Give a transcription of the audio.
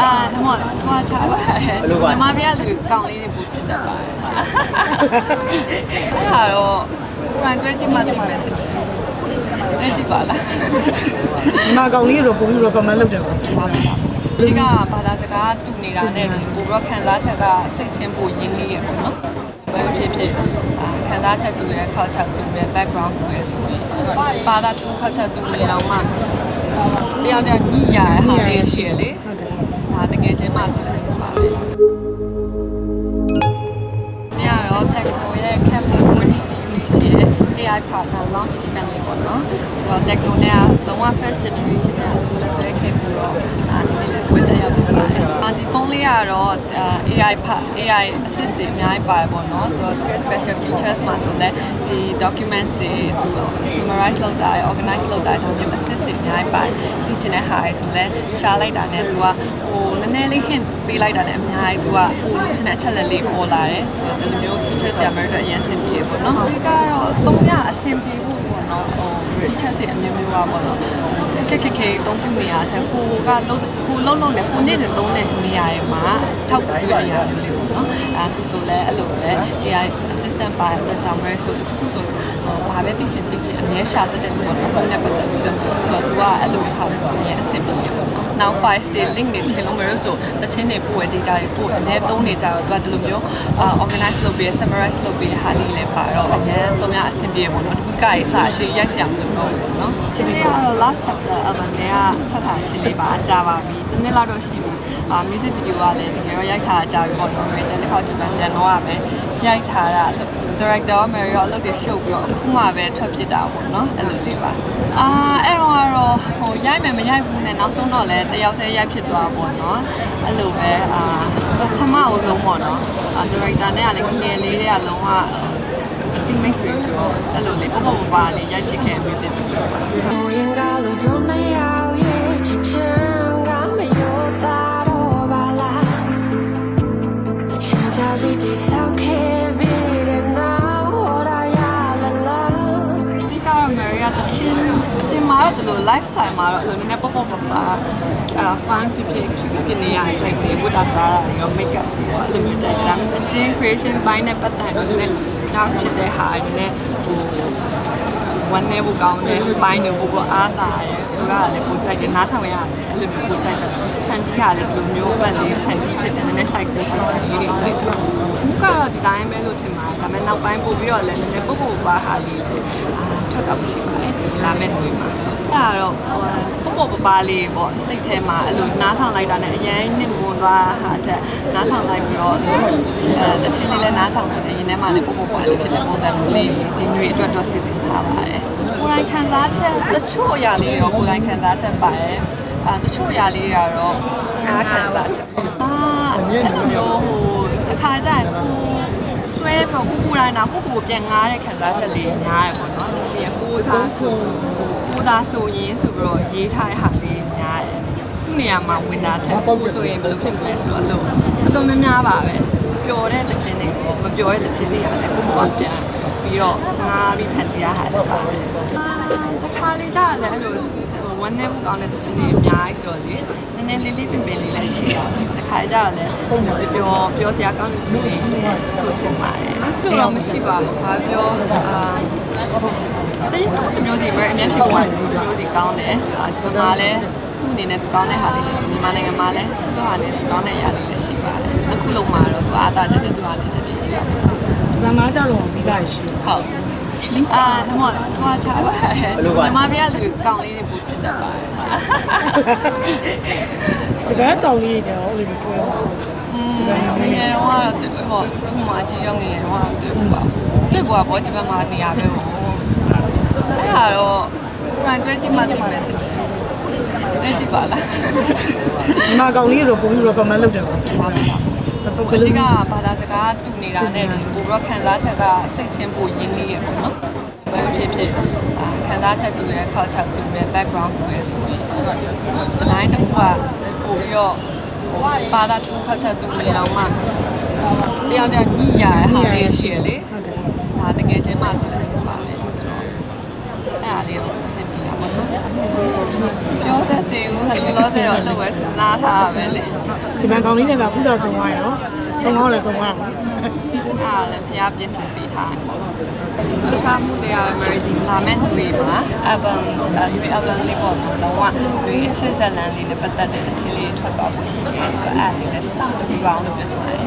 အာဟိုဟိုချာပါညီမပြလူကောင်းလေးတွေပူချစ်တတ်ပါတယ်အဲ့ဒါတော့ဟိုန်တွဲကြည့်မှသိမယ်ထင်တယ်တွဲကြည့်ပါလားဒီမှာကောင်လေးတော့ပုံပြီး recommend လုပ်တယ်ပေါ့ပါပါဒီကဘာသာစကားတူနေတာနဲ့ပိုပြီးတော့ခံစားချက်ကစိတ်ချင်းပိုရင်းနှီးရပေါ့နော်ဘယ်ဖြစ်ဖြစ်အာခံစားချက်တူရဲ့ culture တူရဲ့ background တူရဲ့ဆိုရင်ဘာသာတူ culture တူနေတော့မှတယောက်တယောက်ညီရတဲ့ဟာလေးရှိရလေဟုတ်တယ်ဒါတကယ် ချင်းမှဆိုလည်းဒီပါပဲဒီကတော့ Techno ရဲ့ Camp 40 series ရဲ့ AI partner launch event လေးပေါ့နော်ဆိုတော့ Techno နဲ့ကလုံးဝ first generation နဲ့အတူလက်တွဲခဲ့ပြီးတော့အာဒီနေ့လည်းဝင် တက်ရောက်ပါပါတယ်အာဒီဖုန်းလေးကတော့အာ AI ဖ AI assist တွေအများကြီးပါတယ်ပေါ့နော်ဆိုတော့သူရဲ့ special features မှာဆိုလည်းဒီ document တွေသူ summarize လုပ်တာ organize လုပ်တာဒါမျိုး assist တွေအများကြီးပါတယ်သိချင်တဲ့ဟာတွေဆိုလည်းရှားလိုက်တာနဲ့သူကဟိုနည်းနည်းလေး hint ပေးလိုက်တာနဲ့အများကြီးသူကဟိုလိုချင်တဲ့အချက်လက်လေးပေါ်လာတယ်ဆိုတော့ဒီလိုမျိုး features တွေအများကြီးအရင်စင်ပြေပေါ့နော်ဒီကတော့300အဆင်ပြေဖို့ပေါ့နော်ဟို features တွေအမျိုးမျိုးပါပေါ့နော်ခက်ခက်ခက်တုံးပြနေရတဲ့ကိုကလုံးကိုလုံးလုံးနဲ့ကိုနေ့စဉ်သုံးတဲ့နေရာတွေမှာထောက်ပြနေရမျိုးလေးပေါ့နော်အဲသူဆိုလဲအဲ့လိုပဲ AI assistant ပါတဲ့အတွက်ကြောင့်ပဲဆိုတခုဆိုဘာပဲသိချင်သိချင်အများရှာတတ်တဲ့ပေါ့နော်ဖုန်းနဲ့ပတ်သက်ပြီးတော့ဆိုတော့ तू ကအဲ့လိုမျိုးဟာမျိုးအရင်အဆင်ပြေရပေါ့နော် now file state link တွေချိန်လုံးမလို့ဆိုတချင်းတွေပို့ရ data တွေပို့အများသုံးနေကြတော့ तू ကဒီလိုမျိုး organize လုပ်ပြီး summarize လုပ်ပြီးဟာလေးလည်းပါတော့အရင်သုံးရအဆင်ပြေပေါ့နော်ဒီကရေးစာအရှိရိုက်ဆရာမလို့တော့ပေါ့နော်ချင်းလေးကတော့ last chapter album တွေကထွက်တာချင်းလေးပါကြာပါပြီတနေ့လောက်တော့ရှိပြီအာ music video ကလည်းတကယ်တော့ရိုက်ထားတာကြာပြီပေါ့နော်ကျွန်တော်တစ်ခါဂျပန်ပြန်တော့ရမယ်ရိုက်ထားတာ director Mary ရောအလုပ်တွေရှုပ်ပြီးတော့အခုမှပဲထွက်ဖြစ်တာပေါ့နော်အဲ့လိုလေးပါအာအဲ့တော့ကတော့ဟိုရိုက်မယ်မရိုက်ဘူးနဲ့နောက်ဆုံးတော့လည်းတယောက်တည်းရိုက်ဖြစ်သွားပေါ့နော်အဲ့လိုပဲအာပထမအဆုံးပေါ့နော်အာ director နဲ့ကလည်းငယ်လေးတွေကလုံးဝအတိမိတ်ဆွေဆိုတော့အဲ့လိုလေးပေါ့ပေါ့ပါလေးရိုက်ဖြစ်ခဲ့ပြီးတဲ့တူပါ တော့ဒီလို lifestyle မှာတော့အဲ့လိုနည်းနည်းပေါ့ပေါ့ပါပါအာ fun ဖြစ်ဖြစ် cute ဖြစ်နေရတဲ့ချိန်တွေဝတ်တာစားတာတွေရော make up တွေရောအဲ့လိုမျိုးချိန်တယ်ဒါပေမဲ့တချင်း creation ဘိုင်းနဲ့ပတ်သက်တော့နည်းနည်းဒါဖြစ်တဲ့ဟာနည်းနည်းဟိုဝမ်းနေဖို့ကောင်းတယ်ဘိုင်းတွေပို့ပို့အားတာရယ်ဆိုတော့လည်းပို့ကြိုက်တယ်နားထောင်ရတယ်အဲ့လိုမျိုးပို့ကြိုက်တယ်ဖန်တီးရလည်းဒီလိုမျိုးပတ်လေးဖန်တီးဖြစ်တယ်နည်းနည်း psychosis လေးတွေကြိုက်တယ်ဘုက တော့ဒီတိုင်းပဲလို့ထင်ပါတယ်ဒါပေမဲ့နောက်ပိုင်းပို့ပြီးတော့လည်းနည်းနည်းပုတ်ပုတ်ပါဟာလေးတွေအာထွက်တော့ရှိပါတယ်ဒီလာမဲ့တွေမှာအဲ့ဒါတော့ဟိုပုတ်ပုတ်ပပလေးပေါ့စိတ်ထဲမှာအဲ့လိုနားထောင်လိုက်တာနဲ့အရင်နစ်မွန်သွားဟာတဲ့နားထောင်လိုက်ပြီးတော့အဲတချင်းလေးလည်းနားထောင်တယ်ရင်ထဲမှာလည်းပုတ်ပုတ်ပါလေးဖြစ်တဲ့ပုံစံမျိုးလေးဒီမျိုးအတွက်တော့စီစဉ်ထားပါတယ်ကိုယ်တိုင်ခံစားချက်တချို့အရာလေးတော့ကိုယ်တိုင်ခံစားချက်ပါတယ်အာတချို့အရာလေးတွေကတော့အားခံစားချက်အာအဲ့လိုမျိုးဟိုအခါကျရင်ကိုဆွဲပြီး တော့ကိုကိုယ်တိုင်တော့ကိုကိုကိုပြန်ငားတဲ့ခံစားချက်လေးများရပေါ့နော်တချင်ကိုသားဆိုကိုသားဆိုရင်ဆိုပြီးတော့ရေးထားတဲ့ဟာလေးများတယ်သူ့နေရာမှာဝင်တာထက်ကိုဆိုရင်ဘယ်လိုဖြစ်မလဲဆိုတော့အလို့တော်တော်များများပါပဲပျော်တဲ့တချင်တွေကိုမပျော်တဲ့တချင်တွေကလည်းကိုကိုကပြန်ပြီးတော့ငားပြီးဖန်တီးရတာလည်းပါတယ်အာတခါလေးကြာလည်းအဲ့လို ဝမ်းနဲ့မကောင်းတဲ့တခြင်းတွေအများကြီးဆိုတော့လေနည်းနည်းလေးလေးပင်ပင်လေးလည်းရှိတာပဲတစ်ခါကြတော့လည်းပြောပြောစရာကောင်းတဲ့ခြင်းတွေဆိုချင်ပါတယ်ဆိုတော့မရှိပါဘူးဘာပြောအာတကယ်တော့တမျိုးစီပဲအများဖြစ်သွားတယ်တမျိုးစီကောင်းတယ်အာဂျပန်မှာလည်းသူ့အနေနဲ့သူကောင်းတဲ့ဟာလေးရှိတယ်မြန်မာနိုင်ငံမှာလည်းသူ့ဟာနဲ့သူကောင်းတဲ့အရာလေးလည်းရှိပါတယ်အခုလုံးမှာတော့သူအားတာချက်နဲ့သူအားနဲ့ချက်တွေရှိရပါဒီမှာငါကြတော့မိသားရှိတယ်ဟုတ် အာဟိုဟိုချာပါညီမပြလူကောင်းလေးတွေပူချစ်တတ်ပါတယ်ဒီဘက်ကောင်လေးတွေတော့အဲ့လိုမျိုးတွေ့ပါဘူးဂျပန်ငယ်ငယ်တော့ကတော့တွေ့ဟောသူ့မှာအကြီးရောငယ်ငယ်တော့တွေ့ဘူးပါတွေ့ကွာပေါ့ဂျပန်မှာနေရပဲဟိုအဲ့ဒါတော့ကိုယ်တိုင်တွေ့ကြည့်မှသိမယ်ထင်တယ်တွေ့ကြည့်ပါလားဒီမှာကောင်လေးတော့ပုံပြီး recommend လုပ်တယ်ပေါ့ပါပါ ပါဒီကဘာသာစကားတူနေတာနဲ့ပိုပြီးတော့ခံစားချက်ကစိတ်ချင်းပိုရင်းနှီးရပေါ့နော်ဘယ်ဖြစ်ဖြစ်အာခံစားချက်တူရဲ့ culture တူရဲ့ background တူရဲ့ဆိုရင်ဒီတိုင်းတစ်ခုကပိုပြီးတော့ဘာသာတူ culture တူနေတော့မှတယောက်တယောက်ညီရတဲ့ဟာလေးရှိရလေ ဟုတ်တယ် ဒါတကယ်ချင်းမှဆိုလည်းဒီပါပဲဆိုတော့အဲ့ဒါလေးတော့အဆင်ပြေတာပေါ့နော်ပြော ပြောတတ်သေးဘူး လောလောဆယ်တော့အဲ့လိုပဲစဉ်းစားထားရပဲလေဒီမှာကောင်းလေးနဲ့ကပူဇော်ဆုံးသွားရနော်ဆုံးတော့လည်းဆုံးသွားမှာအားလည်းဖျားပြင်ဆင်ပေးထားတယ်ပေါ့လူရှာမှုတွေရော emergency လာမယ့်တွေမှာ album တွေ album လေးပေါ့နော်လုံးဝတွေအချစ်ဇက်လန်လေးနဲ့ပတ်သက်တဲ့တခြင်းလေးထွက်သွားဖို့ရှိရဲဆိုတော့အဲ့ဒါလေးလည်းစောင့်ကြည့်ပါအောင်လို့ပြောချင်တယ်